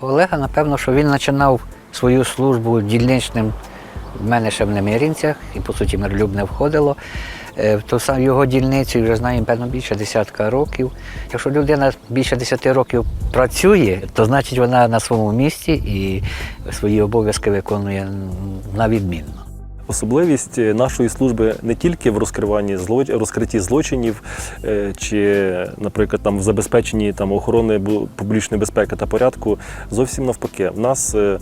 Олега, напевно, що він починав свою службу дільничним в мене ще в Немирінцях, і по суті миролюбне входило. То сам його дільницю вже знаємо, певно, більше десятка років. Якщо людина більше 10 років працює, то значить вона на своєму місці і свої обов'язки виконує навідмінно. на відмінно. Особливість е, нашої служби не тільки в розкриванні розкритті злочинів е, чи, наприклад, там в забезпеченні там охорони публічної безпеки та порядку. Зовсім навпаки, в нас е,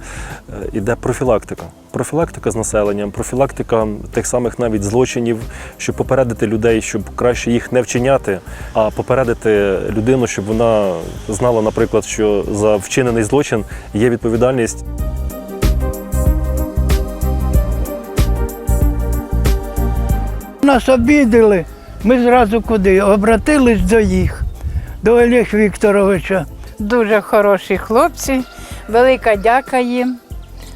іде профілактика. Профілактика з населенням, профілактика тих самих навіть злочинів, щоб попередити людей, щоб краще їх не вчиняти, а попередити людину, щоб вона знала, наприклад, що за вчинений злочин є відповідальність. Нас обідали, ми зразу куди? Обратились до їх, до Олег Вікторовича. Дуже хороші хлопці. Велика дяка їм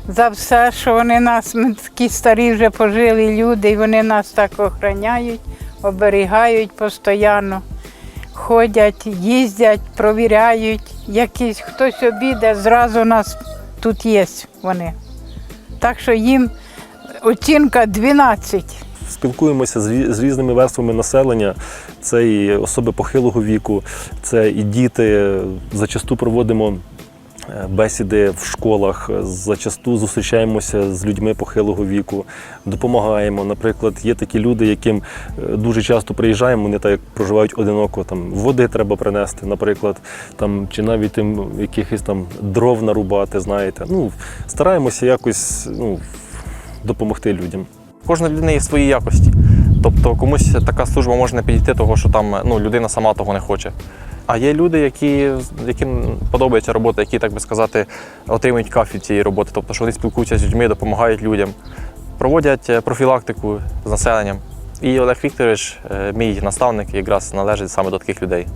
за все, що вони нас, ми такі старі вже пожили люди, і вони нас так охороняють, оберігають постійно. Ходять, їздять, провіряють. Якийсь хтось обіде, зразу нас тут є вони. Так що їм оцінка 12. Спілкуємося з різними верствами населення. Це і особи похилого віку, це і діти. Зачасту проводимо е, бесіди в школах, зачасту зустрічаємося з людьми похилого віку, допомагаємо. Наприклад, є такі люди, яким е, дуже часто приїжджаємо, вони так проживають одиноко. Там води треба принести, наприклад, там чи навіть тим якихось там дров нарубати. Знаєте, ну стараємося якось ну, допомогти людям. Кожна людина є свої якості. Тобто комусь така служба може не підійти, того що там ну, людина сама того не хоче. А є люди, які, яким подобається робота, які, так би сказати, отримують кафі цієї роботи, тобто що вони спілкуються з людьми, допомагають людям, проводять е, профілактику з населенням. І Олег Вікторович, е, мій наставник, якраз належить саме до таких людей.